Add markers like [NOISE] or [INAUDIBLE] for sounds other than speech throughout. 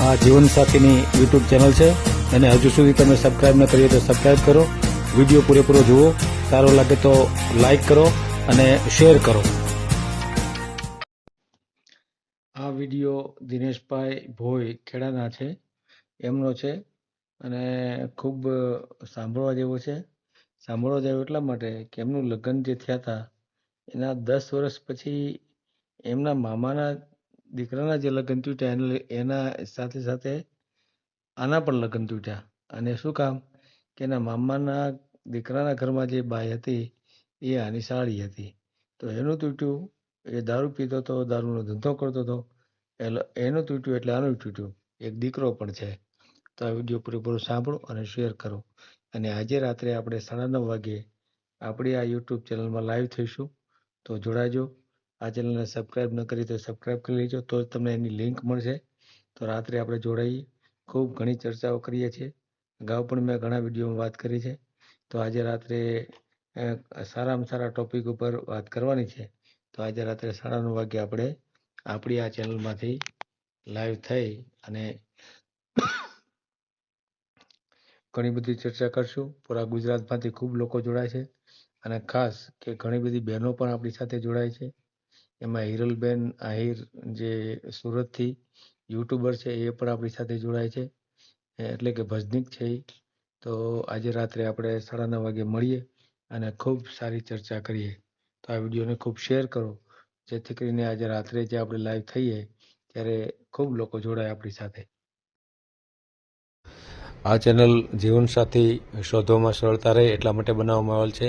આ જીવનસાથીની YouTube channel છે. અને હજુ સુધી તમે સબસ્ક્રાઈબ ન કરીએ તો સબસ્ક્રાઈબ કરો. વીડિયો પૂરેપૂરો જુઓ. સારો લાગે તો લાઈક કરો અને શેર કરો. આ વીડિયો દિનેશભાઈ ભોઈ ખેડાના છે. એમનો છે. અને ખૂબ સાંભળવા જેવો છે. સાંભળવા જેવો એટલા માટે કે એમનું લગ્ન જે થયા હતા, એના દસ વર્ષ પછી એમના મામાના દીકરાના જે લગ્ન તૂટ્યા એને એના સાથે સાથે આના પણ લગ્ન તૂટ્યા. અને શું કામ કે એના મામાના દીકરાના ઘરમાં જે બાઈ હતી, એ આની સાળી હતી. તો એનું તૂટ્યું, એ દારૂ પીતો હતો, દારૂનો ધંધો કરતો હતો એનું તૂટ્યું એટલે આનું તૂટ્યું. એક દીકરો પણ છે. તો આ વીડિયો પૂરેપૂરો સાંભળો અને શેર કરો. અને આજે રાત્રે આપણે સાડા નવ વાગ્યે આપણી આ યુટ્યુબ ચેનલમાં લાઈવ થઈશું. તો જોડાજો. આ ચેનલને સબસ્ક્રાઈબ ન કરી તો સબસ્ક્રાઈબ કરી લેજો. તો જ તમને એની લિંક મળશે. તો રાત્રે આપણે જોડાઈએ ખૂબ ઘણી ચર્ચાઓ કરીએ છીએ. અગાઉ પણ મેં ઘણા વિડીયોમાં વાત કરી છે. તો આજે રાત્રે સારામાં સારા ટોપિક ઉપર વાત કરવાની છે. તો આજે રાત્રે સાડા નવ વાગે આપણે આપણી આ ચેનલમાંથી લાઈવ થઈ અને ઘણી બધી ચર્ચા કરશું. પૂરા ગુજરાતમાંથી ખૂબ લોકો જોડાય છે. અને ખાસ કે ઘણી બધી બહેનો પણ આપણી સાથે જોડાય છે. એમાં હિરલબેન આહીર જે સુરતથી યુટ્યુબર છે, એ પણ આપણી સાથે જોડાય છે. એટલે કે ભજનીક છે. તો આજે રાત્રે આપણે સાડા નવ વાગે મળીએ અને ખૂબ સારી ચર્ચા કરીએ. તો આ વિડીયોને ખૂબ શેર કરો. જેથી કરીને આજે રાત્રે જે આપણે લાઈવ થઈએ, ત્યારે ખૂબ લોકો જોડાય આપણી સાથે. આ ચેનલ જીવનસાથી શોધવામાં સરળતા રહે એટલા માટે બનાવવામાં આવેલ છે.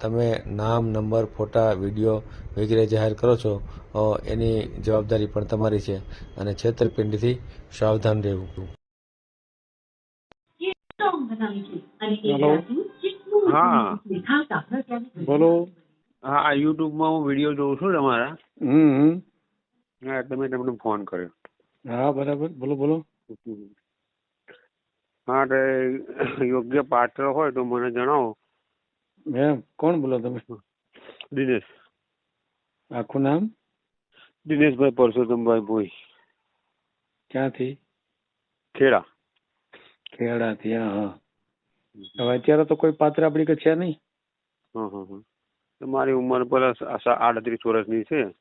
તમે નામ નંબર ફોટા વીડિયો વગેરે જાહેર કરો છો એની જવાબદારી પણ તમારી છે અને છેતરપિંડીથી સાવધાન રહેવું. હા. બોલો. હા યુટ્યુબમાં હું વીડિયો જોઉં છું તમારા. હમ. હા એટલે મેં તમને ફોન કર્યો. હા બરાબર. બોલો બોલો. હા એટલે યોગ્ય પાત્ર હોય તો મને જણાવો. એમ કોણ બોલો તમે? દિનેશ. આખું નામ? દિનેશભાઈ પરસોત્તમભાઈ ભોઈ. ક્યાંથી? ખેડા. ખેડાથી હા હા. હવે અત્યારે તો કોઈ પાત્ર આપણી કે છે નહીં? હમ હમ હં મારી ઉંમર પર આડત્રીસ વર્ષની છે.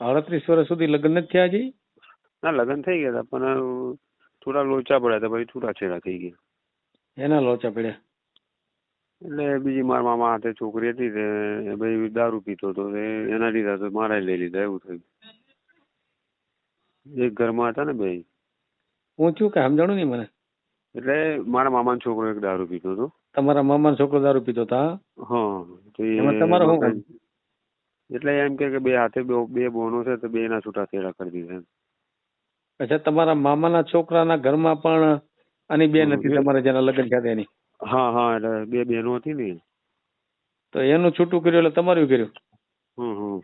આડત્રીસ વર્ષ સુધી લગ્ન નથી થયા હજી ના લગ્ન થઈ ગયા હતા પણ થોડા લોચા પડ્યા હતા પછી છૂટાછેડા થઈ ગયા. એના લોચા પડ્યા? એટલે બીજી મારા મામા હાથે છોકરી હતી તે ભાઈ દારૂ પીતો હતો તે એના લીધા તો મારા લઈ લીધા એવું થયું. એક ઘરમાં હતા ને બે હું છું કે સમજાણું નહીં મને? એટલે મારા મામાનો છોકરો એક દારૂ પીતો હતો. તમારા મામાનો છોકરો દારૂ પીતો હતા હા? તો એમાં તમારો શું એટલે એમ કે બે હાથે બે બે બોનો છે તો બે ના છૂટાછેડા કરી દીધા અચ્છા તમારા મામાના છોકરાના ઘરમાં પણ આની બેન નથી હતી તમારે જેના લગ્ન થયા એની? હા હા એટલે બે બહેનો હતી ને. તો એનું છૂટું કર્યું એટલે તમારું કર્યું? હમ હમ.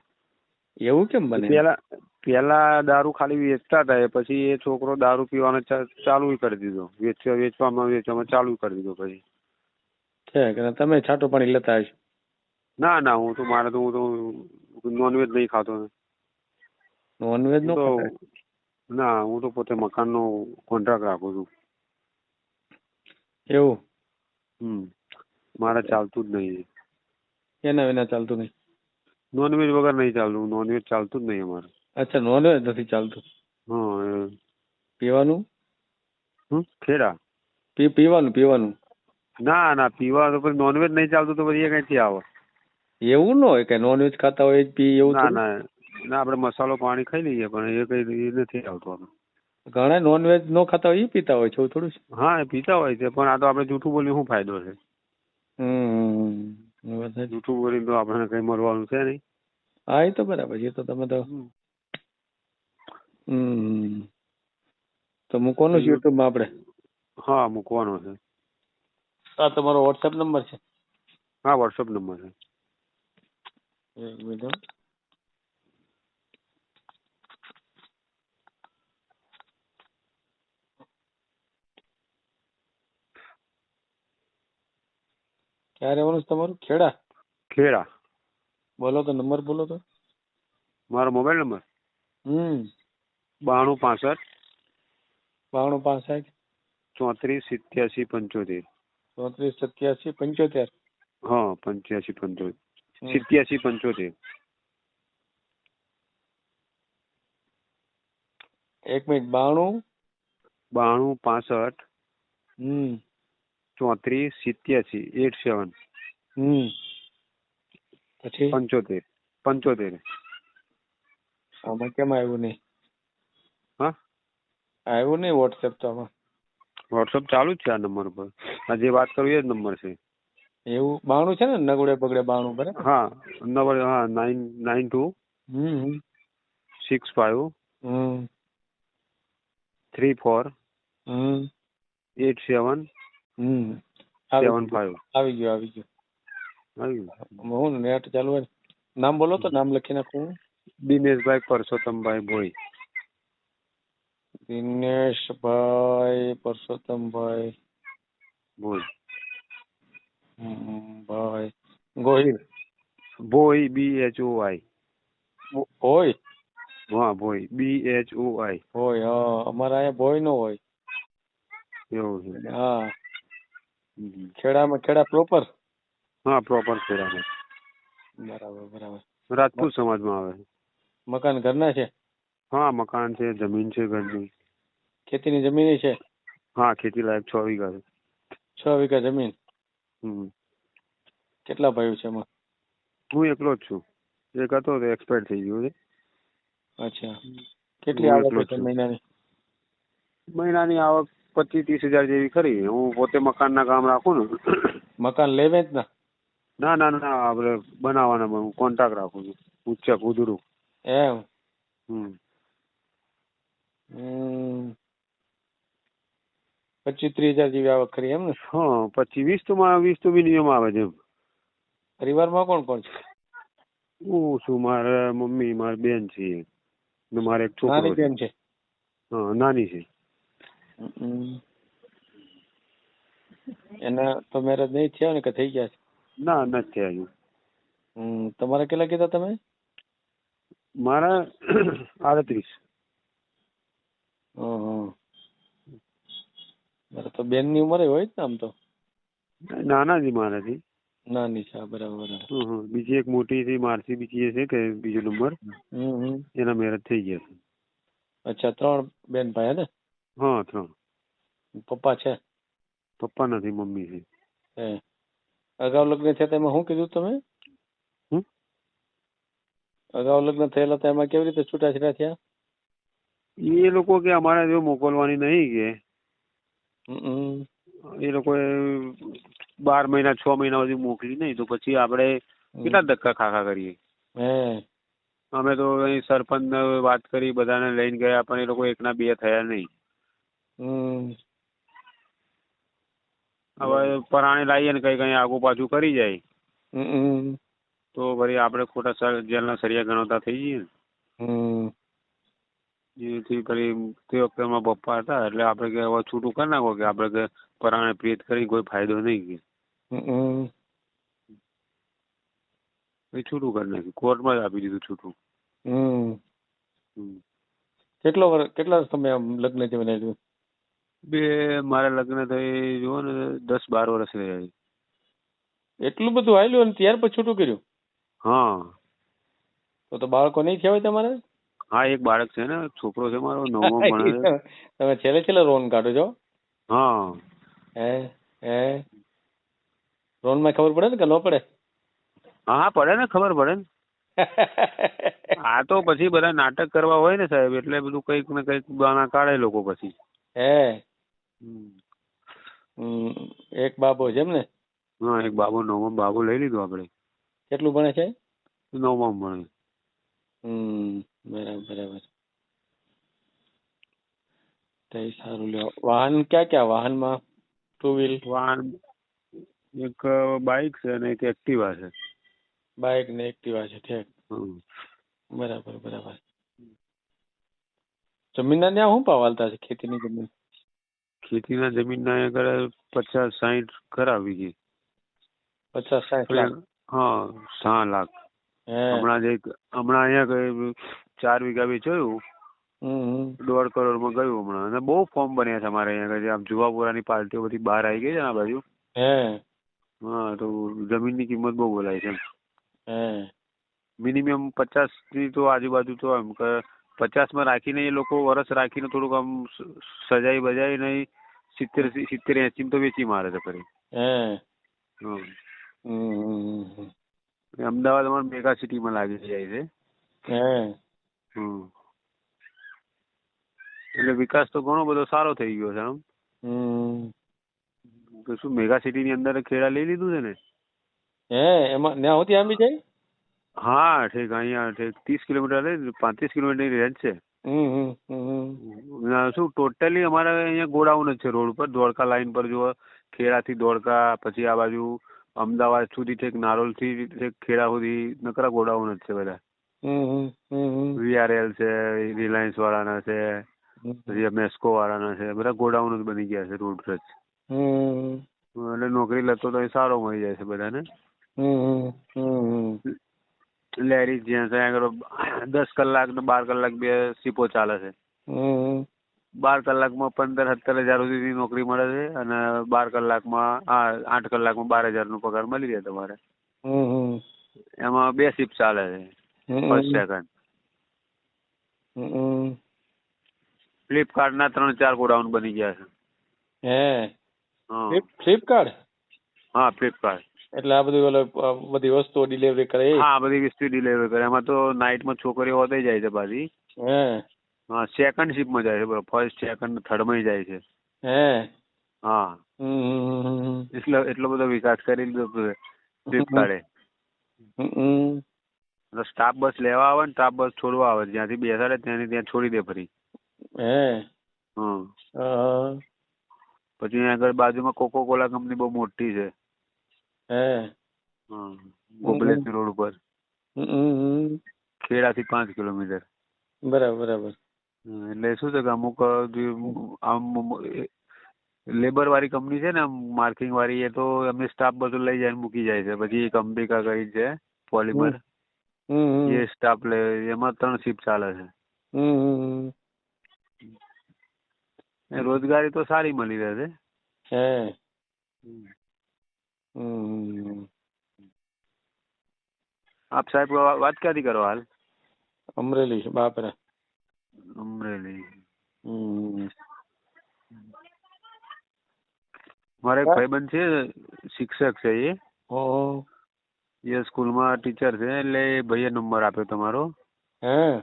એવું કેમ બને? પેલા પેલા દારૂ ખાલી વેચતા હતા પછી એ છોકરો દારૂ પીવાનો ચાલુ કરી દીધો. વેચવા વેચવામાં વેચવામાં ચાલુ કરી દીધો પછી. છે કે તમે છાટો પાણી લેતા હશો ના ના હું તો મારે તો હું તો નોનવેજ નહીં ખાતો. ને નોનવેજ નો ના હું તો પોતે મકાનનો કોન્ટ્રાક્ટ રાખું છું. એવું? હમ. મારે ચાલતું જ નહીં. એના વિના ચાલતું નહીં? નોનવેજ વગર નહીં ચાલતું. નોનવેજ ચાલતું જ નહીં અમારે. અચ્છા નોનવેજ નથી ચાલતું? હા પીવાનું? હમ ખેડા. પી પીવાનું પીવાનું? ના ના પીવા તો પછી નોનવેજ નહીં ચાલતું તો પછી એ કઈથી આવે. એવું ન હોય કે નોનવેજ ખાતા હોય પી એવું ના ના. ના આપણે મસાલો પાણી ખાઈ લઈએ પણ એ કઈ નથી આવતું આપણે ઘણા નોનવેજ નો ખાતા હોય એ પીતા હોય છે થોડું હા પીતા હોય છે પણ આ તો આપણે જૂઠું બોલી શું ફાયદો છે. જૂઠું બોલી તો આપણે કઈ મળવાનું છે નહીં. હા એ તો બરાબર છે તો તમે તો હમ. તો મૂકવાનું છે યુટ્યુબમાં આપણે? હા મૂકવાનો છે. આ તમારો વોટ્સએપ નંબર છે? હા વોટ્સઅપ નંબર છે. એક મિનિટ ક્યાં રહેવાનું છે તમારું? ખેડા? ખેડા. બોલો તો નંબર બોલો તો. મારો મોબાઈલ નંબર? હમ. બાણું પાસઠ. બાણું પાસઠ. ચોત્રીસ સિત્યાસી પંચોતેર. ચોત્રીસ સત્યાસી પંચોતેર? હા પંચ્યાસી પંચોતેર. સિત્યાસી પંચોતેર. એક મિનિટ બાણું? બાણું પાસઠ. હમ. ચોત્રીસ સિત્યાસી એટ સેવન હમ. પછી? પંચોતેર. પંચોતેર. આમાં કેમ આવ્યું નહીં? હા? આવ્યું નહીં વોટ્સએપ તો આમાં? વોટ્સઅપ ચાલુ જ છે આ નંબર પર. આ જે વાત કરું એ જ નંબર છે. એવું? બાણું છે ને? નગડે બગડે બાણું બરાબર? હા. નંબર હા nine nine two. Six five. હમ. Three four. હમ. Eight seven. હમ. સેવન ફાઈવ આવી ગયો આવી ગયો. આવી ગયું. હું નેટ ચાલુ હોય નામ બોલો તો નામ લખી નાખું દિનેશભાઈ પરસોત્તમભાઈ ભોઈ. દિનેશભાઈ પરસોત્તમભાઈ ભોઈ. ભાઈ. Gohil. Bhoi B H O I હોય હા Bhoi. B H O I હોય હા. અમારા અહીંયા ભોય નો હોય. એવું છે. હા. ખેડામાં ખેડા પ્રોપર હા પ્રોપર ખેડામાં. બરાબર બરાબર. રાજપૂત સમાજમાં આવે મકાન ઘરના છે? હા મકાન છે જમીન છે ઘરની. ખેતીની જમીન છે? હા ખેતી લાયક છ વીઘા છે. છ વીઘા જમીન? હમ. કેટલા ભાઈઓ છે એમાં? હું એકલો જ છું. એક હતો તો એક્સપાયર થઈ ગયો છે. અચ્છા. કેટલી આવક છે. મહિનાની? મહિનાની આવક પચીસ ત્રીસ હજાર જેવી ખરી. હું પોતે મકાનના કામ રાખું ને. મકાન લેવે જ ના? ના ના ના આપણે બનાવવાના હું કોન્ટ્રાક્ટ રાખું છું. ઉચ્ચક ઉધરું એમ? હમ. પચીસ ત્રીસ હજાર જેવી આવક ખરી એમ ને? હા પછી વીસ તો માં વીસ તો મિનિમમ આવે છે એમ. પરિવારમાં કોણ કોણ છે? હું છું મારા મમ્મી મારી બેન છે ને મારે એક છોકરો છે. બેન છે? હા નાની છે. એના તો મેરેજ નહીં થયા ને કે થઈ ગયા છે? ના નથી થયા હજુ. તમારે કેટલા કીધા તમે? મારા આડત્રીસ. બરાબર તો બેનની ઉંમરે હોય જ ને આમ તો. નાના છે મારાથી. નાની છે બરાબર. બીજી એક મોટી છે મારથી બીજી છે કે બીજો નંબર? હમ હમ. એના મેરેજ થઈ ગયા છે. અચ્છા ત્રણ બેન ભાઈ ને? હા ત્રણ. પપ્પા છે? પપ્પા નથી મમ્મી છે. હે અગાઉ લગ્ન થયા તેમાં શું કીધું તમે? હમ? અગાઉ લગ્ન થયેલા હતા એમાં કેવી રીતે છૂટાછેડા થયા? એ લોકો કે અમારે જો મોકલવાની નહીં કે. હમ, હમ. એ લોકોએ બાર મહિના છ મહિના સુધી મોકલી નહીં તો પછી આપણે કેટલા ધક્કા ખાખા કરીએ? હે અમે તો અહીં સરપંચ વાત કરી બધાને લઈને ગયા પણ એ લોકો એકના બે થયા નહીં. હવે પરાણે લાવીએ ને કઈ કઈ આગુ પાછું કરી જાય. તો વળી આપણે ખોટા સર- જેલના સરિયા ગણવતા થઈ જઈએ જેથી કરી તે વખતે મારા પપ્પા હતા એટલે આપણે કે હવે છૂટું કરી નાખો કે આપણે કે પરાણે પ્રેત કરી કોઈ ફાયદો નહીં કે. એ છૂટું કરી નાખ્યું. કોર્ટમાં જ આપી દીધું છૂટું. કેટલો વર્ષ કેટલા સમય લગ્ન જીવન બે મારા લગ્ન થઈ જુઓ ને દસ બાર વર્ષ રહ્યા એટલું બધું આવેલું અને ત્યાર પછી છૂટું કર્યું? હા. તો તો બાળકો નહીં થયા હોય તમારે? હા એક બાળક છે ને છોકરો છે મારો નવમો ભણે તમે છેલ્લે છેલ્લે રોન કાઢો છો? હા. હે હે. રોનમાં ખબર પડે ને કે ન પડે? હા પડે ને ખબર પડે ને. [LAUGHS] આ તો પછી બધા નાટક કરવા હોય ને સાહેબ એટલે બધું કંઈક ને કંઈક બાના કાઢે લોકો પછી. હે. એક બાબો છે એમ ને? હા એક બાબુ નવમો બાબુ લઈ લીધો આપણે કેટલું ભણે છે? નવમાં ભણે. હમ બરાબર બરાબર. તો સારું લ્યો. વાહન ક્યાં ક્યાં? વાહનમાં ટુ વ્હીલ વાહન એક બાઇક છે અને એક એક્ટિવા છે. બાઇક ને એક્ટિવા છે ઠીક. હમ. બરાબર બરાબર. જમીનના ત્યાં શું પાવાલતા છે? ખેતીની જમીન? ખેતીના જમીનના આગળ પચાસ સાઠ કરાવી છે. પચાસ સાઠ લાખ? હા સા લાખ. હમણાં જ એક હમણાં અહીંયા ચાર વીઘા વેચાયું જોયું દોઢ દોઢ કરોડમાં ગયું હમણાં. અને બહુ ફોર્મ બન્યા છે અમારે અહીંયા. આમ જુવાપુરાની પાર્ટીઓ બધી બહાર આવી ગઈ છે ને આ બાજુ. હા. તો જમીનની કિંમત બહુ બોલાય છે મિનિમમ પચાસથી તો આજુબાજુ તો એમ કે પચાસમાં રાખીને એ લોકો વરસ રાખીને થોડુંક આમ સજાઈ બજાઈને સિત્તેર સિત્તેર એસી તો વેચી મારે છે ફરી. હે? હમ. હમ હમ હમ. અમદાવાદ અમારે મેગા સિટીમાં લાગી જાય છે. એટલે વિકાસ તો ઘણો બધો સારો થઈ ગયો છે આમ. હમ. તો શું મેગા સિટીની અંદર ખેડા લઈ લીધું છે ને? હે એમાં ત્યાં સુધી આંબી જાય? હા ઠીક અહીંયા ઠીક. ત્રીસ કિલોમીટર પાંત્રીસ કિલોમીટરની રેન્જ છે. શું ટોટલી અમારે અહીંયા ગોડાઉન જ છે રોડ ઉપર. ધોળકા લાઈન પર જુઓ ખેડાથી ધોળકા પછી આ બાજુ અમદાવાદ સુધી નારોલ નારોલથી છેક ખેડા સુધી નકરા ગોડાઉન જ છે બધા. વીઆરએલ છે રિલાયન્સ વાળાના છે પછી મેસ્કો વાળાના છે બધા ગોડાઉન જ બની ગયા છે રોડ પર એટલે નોકરી લેતો તો સારો મળી જાય છે બધાને. લેડીઝ જેન્ટ્સ અહીંયા આગળ દસ કલાક ને બાર કલાક બે શિપો ચાલે છે. બાર કલાકમાં પંદર સત્તર હજાર સુધીની નોકરી મળે છે અને બાર કલાકમાં આ આઠ કલાકમાં બાર હજારનો પગાર મળી રહે તમારે. એમાં બે શિફ્ટ ચાલે છે ફર્સ્ટ સેકન્ડ ફ્લિપકાર્ટ ફ્લિપકાર્ટના ત્રણ ચાર ગોડાઉન બની ગયા છે. હે. હા. ફ્લિપકાર્ટ? હા ફ્લિપકાર્ટ. એટલે આ બધી ઓલો બધી વસ્તુઓ ડિલિવરી કરે હા બધી વસ્તુ ડિલિવરી કરે. એમાં તો નાઇટમાં છોકરીઓ હોતી જાય છે પાછી. હે. હા સેકન્ડ શિફ્ટમાં જાય છે. બરોબર ફર્સ્ટ સેકન્ડ થર્ડમાં જાય છે. હે. હા. એટલો એટલો બધો વિકાસ કરી લીધો ફ્લિપકાર્ટે એટલે સ્ટાફ બસ લેવા આવે ને સ્ટાફ બસ છોડવા આવે. જ્યાંથી બેસાડે ત્યાંથી ત્યાં છોડી દે ફરી. હે. હા. પછી આગળ બાજુમાં કોકો કોલા કંપની બહુ મોટી છે. હે. હમ. ગોબલેસ રોડ ઉપર. ખેડા થી પાંચ કિલોમીટર. બરાબર બરાબર. એટલે શું છે કે અમુક આમ લેબર વાળી કંપની છે ને માર્કિંગ વાળી એ તો એમને સ્ટાફ બધું લઈ જાય મૂકી જાય છે. પછી એક અંબિકા કરી છે પોલિમર એ સ્ટાફ લે એમાં ત્રણ શિફ્ટ ચાલે છે. રોજગારી તો સારી મળી રહે છે. આપ સાહેબ વાત ક્યાંથી કરો હાલ? અમરેલી બાપરા. અમરેલી. હમ. મારે એક ભાઈબંધ છે શિક્ષક છે એ. એ સ્કૂલમાં ટીચર છે એટલે એ ભાઈએ નંબર આપ્યો તમારો. હે?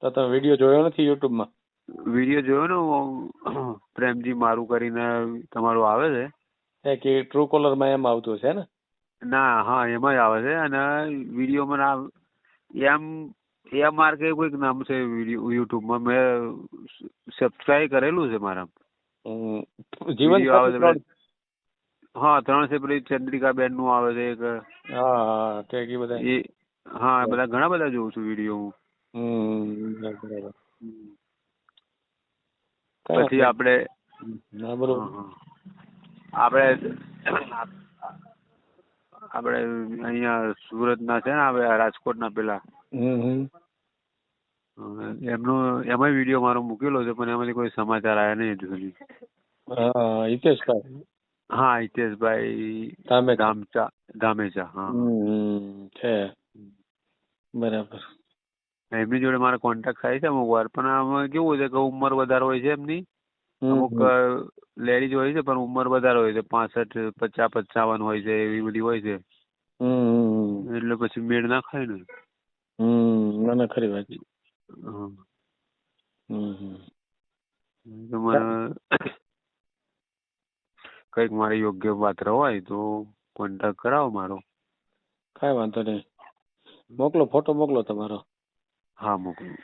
તો તમે વીડિયો જોયો નથી યુટ્યુબમાં વીડિયો જોયો ને પ્રેમજી મારું કરીને તમારું આવે છે. કે ટ્રુ કોલરમાં એમ આવતું છે ને? ના હા એમાં જ આવે છે. અને વિડીયોમાં ના એમ એ માર્કે કોઈક નામ છે વીડિયો યુટ્યુબમાં. મેં સબસ્ક્રાઇબ કરેલું છે મારા જીવન હા ત્રણ છે પેલી ચંદ્રિકા બેનનું આવે છે એક. હા તે ઠીક બધા એ હા બધા ઘણા બધા જોઉં છું વીડિયો હું. પછી આપણે હા બરોબર. આપણે આપણે અહીંયા સુરતના છે ને આપણે રાજકોટના પેલા. એમનો એમાં વીડિયો મારો મૂકેલો છે પણ એમાંથી કોઈ સમાચાર આવ્યા નહીં હજુ સુધી. હા હિતેશભાઈ. હા હિતેશભાઈ તામે ધામચા ધામેચા હા. હમ છે. બરાબર. એમની જોડે મારા કોન્ટેક્ટ થાય છે અમુક વાર પણ આમાં કેવું છે કે ઉંમર વધારે હોય છે એમની. અમુક. લેડીઝ હોય છે પણ ઉંમર વધારે હોય છે પાસઠ પચાસ પંચાવન હોય છે એવી બધી હોય છે. એટલે પછી મેળ ના ખાય ને. હમ ના ના ખરી વાત. છે. કંઈક મારે યોગ્ય પાત્ર હોય તો કોન્ટેક્ટ કરાવો મારો. કાંઈ વાંધો નહીં. મોકલો ફોટો મોકલો તમારો. હા મોકલું.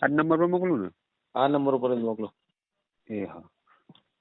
આ નંબર પર મોકલું ને? આ નંબર ઉપર જ મોકલો. એ હા.